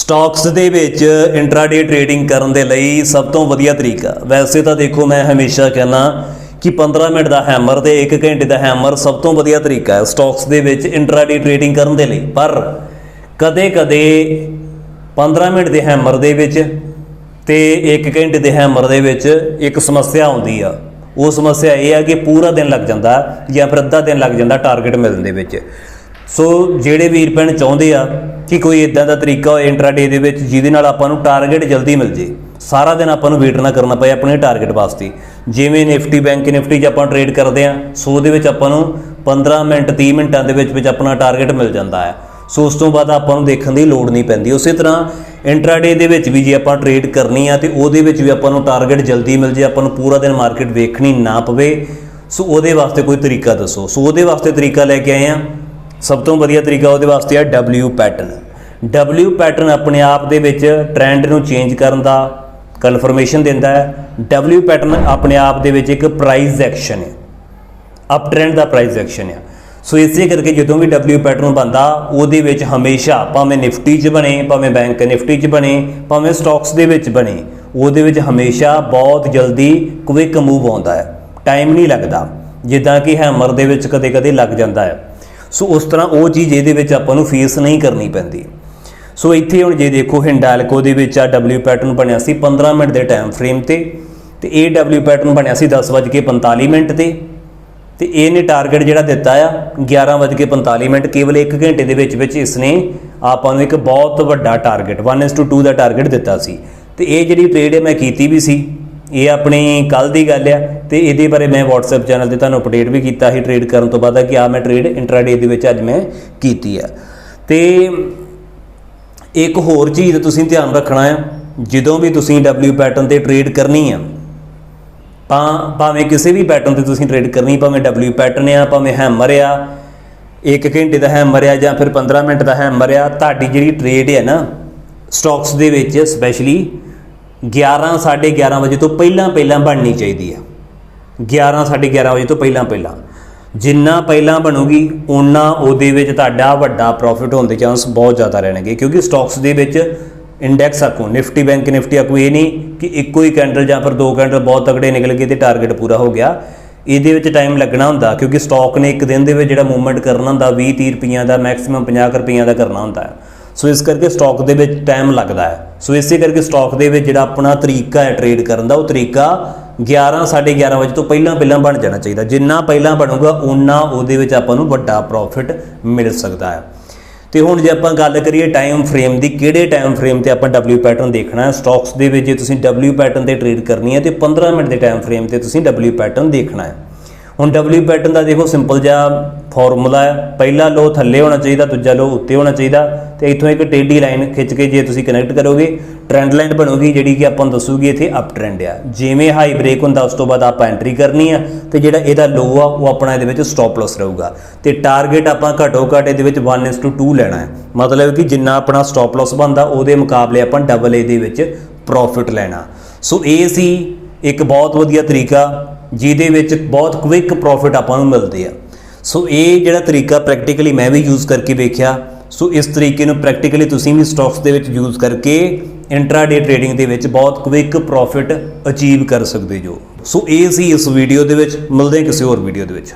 Stocks ਦੇ ਵਿੱਚ intraday trading ਕਰਨ ਦੇ ਲਈ ਸਭ ਤੋਂ ਵਧੀਆ ਤਰੀਕਾ। ਵੈਸੇ ਤਾਂ ਦੇਖੋ, ਮੈਂ ਹਮੇਸ਼ਾ ਕਹਿੰਦਾ ਕਿ 15 ਮਿੰਟ ਦਾ ਹੈਮਰ ਤੇ 1 ਘੰਟੇ ਦਾ ਹੈਮਰ ਸਭ ਤੋਂ ਵਧੀਆ ਤਰੀਕਾ ਹੈ ਸਟਾਕਸ ਦੇ ਵਿੱਚ ਇੰਟਰਾਡੇ ਟ੍ਰੇਡਿੰਗ ਕਰਨ ਦੇ ਲਈ। ਪਰ ਕਦੇ-ਕਦੇ 15 ਮਿੰਟ ਦੇ ਹੈਮਰ ਦੇ ਵਿੱਚ ਤੇ 1 ਘੰਟੇ ਦੇ ਹੈਮਰ ਦੇ ਵਿੱਚ ਇੱਕ ਸਮੱਸਿਆ ਆਉਂਦੀ ਆ। ਉਹ ਸਮੱਸਿਆ ਇਹ ਆ ਕਿ ਪੂਰਾ ਦਿਨ ਲੱਗ ਜਾਂਦਾ ਜਾਂ ਫਿਰ ਅੱਧਾ ਦਿਨ ਲੱਗ ਜਾਂਦਾ ਟਾਰਗੇਟ ਮਿਲਣ ਦੇ ਵਿੱਚ। ਸੋ ਜਿਹੜੇ ਵੀਰ ਭੈਣ ਚਾਹੁੰਦੇ ਆ ਕਿ ਕੋਈ ਇਦਾਂ ਦਾ ਤਰੀਕਾ ਹੋਏ ਇੰਟਰਾਡੇ ਦੇ ਵਿੱਚ, ਜਿਹਦੇ ਨਾਲ ਆਪਾਂ ਨੂੰ ਟਾਰਗੇਟ ਜਲਦੀ ਮਿਲ ਜੇ, ਸਾਰਾ ਦਿਨ ਆਪਾਂ ਨੂੰ ਵੇਟ ਨਾ ਕਰਨਾ ਪਏ ਆਪਣੇ ਟਾਰਗੇਟ ਵਾਸਤੇ। ਜਿਵੇਂ ਨਿਫਟੀ ਬੈਂਕ, ਨਿਫਟੀ 'ਚ ਆਪਾਂ ਟ੍ਰੇਡ ਕਰਦੇ ਆ, ਸੋ ਉਹਦੇ ਵਿੱਚ ਆਪਾਂ ਨੂੰ 15 ਮਿੰਟ 30 ਮਿੰਟਾਂ ਦੇ ਵਿੱਚ ਵਿੱਚ ਆਪਣਾ ਟਾਰਗੇਟ ਮਿਲ ਜਾਂਦਾ ਹੈ ਸੋ ਉਸ ਤੋਂ ਬਾਅਦ ਆਪਾਂ ਨੂੰ ਦੇਖਣ ਦੀ ਲੋੜ ਨਹੀਂ ਪੈਂਦੀ। ਉਸੇ ਤਰ੍ਹਾਂ ਇੰਟਰਾਡੇ ਦੇ ਵਿੱਚ ਵੀ ਜੇ ਆਪਾਂ ਟ੍ਰੇਡ ਕਰਨੀ ਆ ਤੇ ਉਹਦੇ ਵਿੱਚ ਵੀ ਆਪਾਂ ਨੂੰ ਟਾਰਗੇਟ ਜਲਦੀ ਮਿਲ ਜੇ, ਆਪਾਂ ਨੂੰ ਪੂਰਾ ਦਿਨ ਮਾਰਕੀਟ ਵੇਖਣੀ ਨਾ ਪਵੇ। ਸੋ ਉਹਦੇ ਵਾਸਤੇ ਕੋਈ ਤਰੀਕਾ ਦੱਸੋ। ਸੋ ਉਹਦੇ ਵਾਸਤੇ ਤਰੀਕਾ ਲੈ ਕੇ ਆਏ ਆ ਸਭ ਤੋਂ ਵਧੀਆ ਤਰੀਕਾ ਉਹਦੇ ਵਾਸਤੇ ਆ W ਪੈਟਰਨ W ਪੈਟਰਨ ਆਪਣੇ ਆਪ ਦੇ ਵਿੱਚ ਟ੍ਰੈਂਡ ਨੂੰ ਚੇਂਜ ਕਰਨ ਦਾ ਕਨਫਰਮੇਸ਼ਨ ਦਿੰਦਾ ਹੈ। W ਪੈਟਰਨ ਆਪਣੇ ਆਪ ਦੇ ਵਿੱਚ ਇੱਕ ਪ੍ਰਾਈਸ ਐਕਸ਼ਨ ਹੈ। ਅਪ ਟ੍ਰੈਂਡ ਦਾ ਪ੍ਰਾਈਸ ਐਕਸ਼ਨ ਹੈ। ਸੋ ਇਸੇ ਕਰਕੇ ਜਦੋਂ ਵੀ W ਪੈਟਰਨ ਬੰਦਾ ਉਹਦੇ ਵਿੱਚ ਹਮੇਸ਼ਾ ਭਾਵੇਂ ਨਿਫਟੀ 'ਚ ਬਣੇ, ਭਾਵੇਂ ਬੈਂਕ ਨਿਫਟੀ 'ਚ ਬਣੇ, ਭਾਵੇਂ ਸਟਾਕਸ ਦੇ ਵਿੱਚ ਬਣੇ, ਉਹਦੇ ਵਿੱਚ ਹਮੇਸ਼ਾ ਬਹੁਤ ਜਲਦੀ ਕੁਇਕ ਮੂਵ ਆਉਂਦਾ ਹੈ। ਟਾਈਮ ਨਹੀਂ ਲੱਗਦਾ। ਜਿੱਦਾਂ ਕਿ ਹੈਮਰ ਦੇ ਵਿੱਚ ਕਦੇ-ਕਦੇ ਲੱਗ ਜਾਂਦਾ ਹੈ। ਸੋ ਉਸ ਤਰ੍ਹਾਂ ਉਹ ਚੀਜ਼ ਇਹਦੇ ਵਿੱਚ ਆਪਾਂ ਨੂੰ ਫੇਸ ਨਹੀਂ ਕਰਨੀ ਪੈਂਦੀ। ਸੋ ਇੱਥੇ ਹੁਣ ਜੇ ਦੇਖੋ ਹਿੰਡਾਲਕੋ ਦੇ ਵਿੱਚ ਆ W ਪੈਟਰਨ ਬਣਿਆ ਸੀ 15 ਮਿੰਟ ਦੇ ਟਾਈਮ ਫਰੇਮ ਤੇ ਤੇ ਇਹ W ਪੈਟਰਨ ਬਣਿਆ ਸੀ 10:45 ਮਿੰਟ ਤੇ। ਤੇ ਇਹਨੇ ਟਾਰਗੇਟ ਜਿਹੜਾ ਦਿੱਤਾ ਆ 11:45 ਮਿੰਟ, ਕੇਵਲ 1 ਘੰਟੇ ਦੇ ਵਿੱਚ ਵਿੱਚ ਇਸ ਨੇ ਆਪਾਂ ਨੂੰ ਇੱਕ ਬਹੁਤ ਵੱਡਾ ਟਾਰਗੇਟ 1:2 ਦਾ ਟਾਰਗੇਟ ਦਿੱਤਾ ਸੀ। ਤੇ ਇਹ ਜਿਹੜੀ ਟ੍ਰੇਡ ਹੈ ਮੈਂ ਕੀਤੀ ਵੀ ਸੀ ਇਹ ਆਪਣੀ ਕੱਲ ਦੀ ਗੱਲ ਆ ਤੇ ਇਹਦੇ ਬਾਰੇ ਮੈਂ WhatsApp ਚੈਨਲ ਤੇ ਤੁਹਾਨੂੰ ਅਪਡੇਟ ਵੀ ਕੀਤਾ ਸੀ ਟ੍ਰੇਡ ਕਰਨ ਤੋਂ ਬਾਅਦ ਕਿ ਆ ਮੈਂ ਟ੍ਰੇਡ ਇੰਟਰਾਡੇ ਦੇ ਵਿੱਚ ਅੱਜ ਮੈਂ ਕੀਤੀ ਆ। ਤੇ ਇੱਕ ਹੋਰ ਚੀਜ਼ ਤੁਸੀਂ ਧਿਆਨ ਰੱਖਣਾ ਆ, ਜਦੋਂ ਵੀ ਤੁਸੀਂ W ਪੈਟਰਨ ਤੇ ਟ੍ਰੇਡ ਕਰਨੀ ਆ, ਤਾਂ ਭਾਵੇਂ ਕਿਸੇ ਵੀ ਪੈਟਰਨ ਤੇ ਤੁਸੀਂ ਟ੍ਰੇਡ ਕਰਨੀ, ਭਾਵੇਂ W ਪੈਟਰਨ ਆ, ਭਾਵੇਂ ਹੈਮਰ ਆ 1 ਘੰਟੇ ਦਾ ਹੈਮਰ ਆ ਜਾਂ ਫਿਰ 15 ਮਿੰਟ ਦਾ ਹੈਮਰ ਆ, ਤੁਹਾਡੀ ਜਿਹੜੀ ਟ੍ਰੇਡ ਹੈ ਨਾ ਸਟਾਕਸ ਦੇ ਵਿੱਚ ਸਪੈਸ਼ਲੀ 11 11:30 ਵਜੇ ਤੋਂ ਪਹਿਲਾਂ ਪਹਿਲਾਂ ਬਣਨੀ ਚਾਹੀਦੀ ਆ। 11 11:30 ਵਜੇ ਤੋਂ ਪਹਿਲਾਂ ਪਹਿਲਾਂ। ਜਿੰਨਾ ਪਹਿਲਾਂ ਬਣੂਗੀ, ਓਨਾ ਉਹਦੇ ਵਿੱਚ ਤੁਹਾਡਾ ਵੱਡਾ ਪ੍ਰੋਫਿਟ ਹੋਣ ਦੇ ਚਾਂਸ ਬਹੁਤ ਜ਼ਿਆਦਾ ਰਹਿਣਗੇ, ਕਿਉਂਕਿ ਸਟਾਕਸ ਦੇ ਵਿੱਚ ਇੰਡੈਕਸ ਆਕੂ ਨਿਫਟੀ ਬੈਂਕ ਨਿਫਟੀ ਆਕੂ ਇਹ ਨਹੀਂ ਕਿ ਇੱਕੋ ਹੀ ਕੈਂਡਲ ਜਾਂ ਫਿਰ ਦੋ ਕੈਂਡਲ ਬਹੁਤ ਤਗੜੇ ਨਿਕਲ ਗਏ ਤੇ ਟਾਰਗੇਟ ਪੂਰਾ ਹੋ ਗਿਆ। ਇਹਦੇ ਵਿੱਚ ਟਾਈਮ ਲੱਗਣਾ ਹੁੰਦਾ, ਕਿਉਂਕਿ ਸਟਾਕ ਨੇ ਇੱਕ ਦਿਨ ਦੇ ਵਿੱਚ ਜਿਹੜਾ ਮੂਵਮੈਂਟ ਕਰਨਾ ਹੁੰਦਾ 20 30 ਰੁਪਈਆਂ ਦਾ ਮੈਕਸਿਮਮ 50 ਰੁਪਈਆਂ ਦਾ ਕਰਨਾ ਹੁੰਦਾ। ਹੈ ਸੋ ਇਸ ਕਰਕੇ ਸਟਾਕ ਦੇ ਵਿੱਚ ਟਾਈਮ ਲੱਗਦਾ ਹੈ। ਸੋ ਇਸੇ ਕਰਕੇ ਸਟਾਕ ਦੇ ਵਿੱਚ ਜਿਹੜਾ ਆਪਣਾ ਤਰੀਕਾ ਹੈ ਟ੍ਰੇਡ ਕਰਨ ਦਾ, ਉਹ ਤਰੀਕਾ 11 11:30 ਵਜੇ ਤੋਂ ਪਹਿਲਾਂ ਪਹਿਲਾਂ ਬਣ ਜਾਣਾ ਚਾਹੀਦਾ। ਜਿੰਨਾ ਪਹਿਲਾਂ ਬਣੂਗਾ ਉਨਾ ਉਹਦੇ ਵਿੱਚ ਆਪਾਂ ਨੂੰ ਵੱਡਾ ਪ੍ਰੋਫਿਟ ਮਿਲ ਸਕਦਾ ਹੈ। ਤੇ ਹੁਣ ਜੇ ਆਪਾਂ ਗੱਲ ਕਰੀਏ ਟਾਈਮ ਫਰੇਮ ਦੀ, ਕਿਹੜੇ ਟਾਈਮ ਫਰੇਮ ਤੇ ਆਪਾਂ W ਪੈਟਰਨ ਦੇਖਣਾ ਹੈ? ਸਟਾਕਸ ਦੇ ਵਿੱਚ ਜੇ ਤੁਸੀਂ W ਪੈਟਰਨ ਤੇ ਟ੍ਰੇਡ ਕਰਨੀ ਹੈ, ਤੇ 15 ਮਿੰਟ ਦੇ ਟਾਈਮ ਫਰੇਮ ਤੇ ਤੁਸੀਂ W ਪੈਟਰਨ ਦੇਖਣਾ ਹੈ। ਹੁਣ W ਪੈਟਰਨ ਦਾ ਦੇਖੋ ਸਿੰਪਲ ਜਿਹਾ ਫਾਰਮੂਲਾ ਹੈ। ਪਹਿਲਾ ਲੋ ਥੱਲੇ ਹੋਣਾ ਚਾਹੀਦਾ, ਦੂਜਾ ਲੋ ਉੱਤੇ ਹੋਣਾ ਚਾਹੀਦਾ। ਤੇ ਇੱਥੋਂ ਇੱਕ ਟੇਢੀ ਲਾਈਨ ਖਿੱਚ ਕੇ ਜੇ ਤੁਸੀਂ ਕਨੈਕਟ ਕਰੋਗੇ ਟ੍ਰੈਂਡ ਲਾਈਨ ਬਣੂਗੀ ਜਿਹੜੀ ਕਿ ਆਪਾਂ ਨੂੰ ਦੱਸੂਗੀ ਇੱਥੇ ਅਪ ਟ੍ਰੈਂਡ ਆ। ਜਿਵੇਂ ਹਾਈ ਬ੍ਰੇਕ ਹੁੰਦਾ, ਉਸ ਤੋਂ ਬਾਅਦ ਆਪਾਂ ਐਂਟਰੀ ਕਰਨੀ ਆ ਤੇ ਜਿਹੜਾ ਇਹਦਾ ਲੋ ਆ, ਉਹ ਆਪਣਾ ਇਹਦੇ ਵਿੱਚ ਸਟਾਪ ਲਾਸ ਰਹੂਗਾ। ਤੇ ਟਾਰਗੇਟ ਆਪਾਂ ਘਟੋ ਘਟ ਇਹਦੇ ਵਿੱਚ 1:2 ਲੈਣਾ ਹੈ। ਮਤਲਬ ਕਿ ਜਿੰਨਾ ਆਪਣਾ ਸਟਾਪ ਲਾਸ ਬਣਦਾ, ਉਹਦੇ ਮੁਕਾਬਲੇ ਆਪਾਂ ਡਬਲ ਇਹਦੇ ਵਿੱਚ ਪ੍ਰੋਫਿਟ ਲੈਣਾ। ਸੋ ਇਹ ਸੀ ਇੱਕ ਬਹੁਤ ਵਧੀਆ ਤਰੀਕਾ। ਜਿਹਦੇ ਵਿੱਚ ਬਹੁਤ ਕੁਇਕ ਪ੍ਰੋਫਿਟ ਆਪਾਂ ਨੂੰ ਮਿਲਦੇ ਆ। ਸੋ ਇਹ ਜਿਹੜਾ ਤਰੀਕਾ ਪ੍ਰੈਕਟੀਕਲੀ ਮੈਂ ਵੀ ਯੂਜ਼ ਕਰਕੇ ਵੇਖਿਆ। ਸੋ ਇਸ ਤਰੀਕੇ ਨੂੰ ਪ੍ਰੈਕਟੀਕਲੀ ਤੁਸੀਂ ਵੀ ਸਟਾਕਸ ਦੇ ਵਿੱਚ ਯੂਜ਼ ਕਰਕੇ ਇੰਟਰਾਡੇ ਟ੍ਰੇਡਿੰਗ ਦੇ ਵਿੱਚ ਬਹੁਤ ਕੁਇਕ ਪ੍ਰੋਫਿਟ ਅਚੀਵ ਕਰ ਸਕਦੇ ਜੋ। ਸੋ ਇਹ ਸੀ ਇਸ ਵੀਡੀਓ ਦੇ ਵਿੱਚ, ਮਿਲਦੇ ਹਾਂ ਕਿਸੇ ਹੋਰ ਵੀਡੀਓ ਦੇ ਵਿੱਚ।